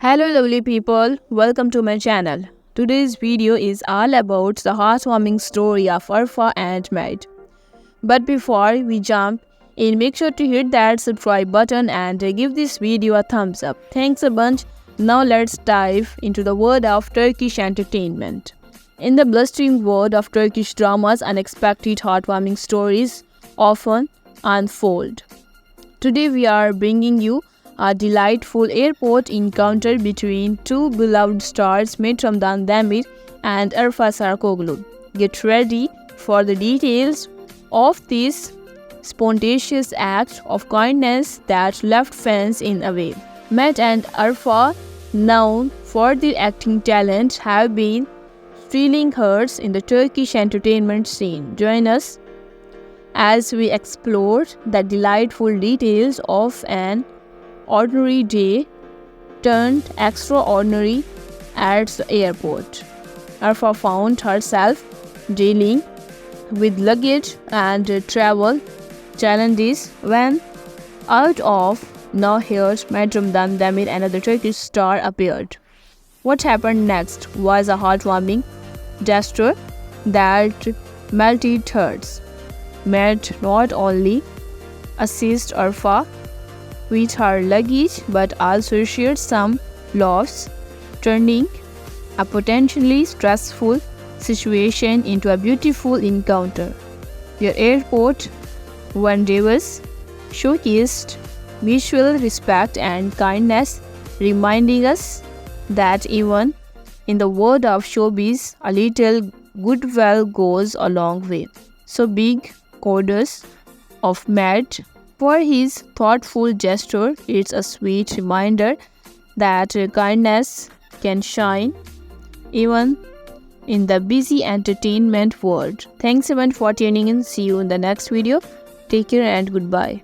Hello lovely people, welcome to my channel. Today's video is all about the heartwarming story of Arfa and Matt. But before we jump in, make sure to hit that subscribe button and give this video a thumbs up. Thanks a bunch. Now let's dive into the world of Turkish entertainment. In the blustering world of Turkish dramas, unexpected heartwarming stories often unfold. Today we are bringing you a delightful airport encounter between two beloved stars Met Ramdan Demir and Arfa Sarkoglu. Get ready for the details of this spontaneous act of kindness that left fans in awe. Matt and Arfa, known for their acting talent, have been stealing hearts in the Turkish entertainment scene. Join us as we explore the delightful details of an ordinary day turned extraordinary at the airport. Arfa found herself dealing with luggage and travel challenges when out of nowhere Met Ramdan Demir another Turkish star appeared. What happened next was a heartwarming gesture that melted hearts. Met not only assist Arfa with her luggage but also shared some laughs, turning a potentially stressful situation into a beautiful encounter. Your airport rendezvous showcased mutual respect and kindness, reminding us that even in the world of showbiz, a little goodwill goes a long way. So big kudos of Matt for his thoughtful gesture. It's a sweet reminder that kindness can shine even in the busy entertainment world. Thanks everyone for tuning in. See you in the next video. Take care and goodbye.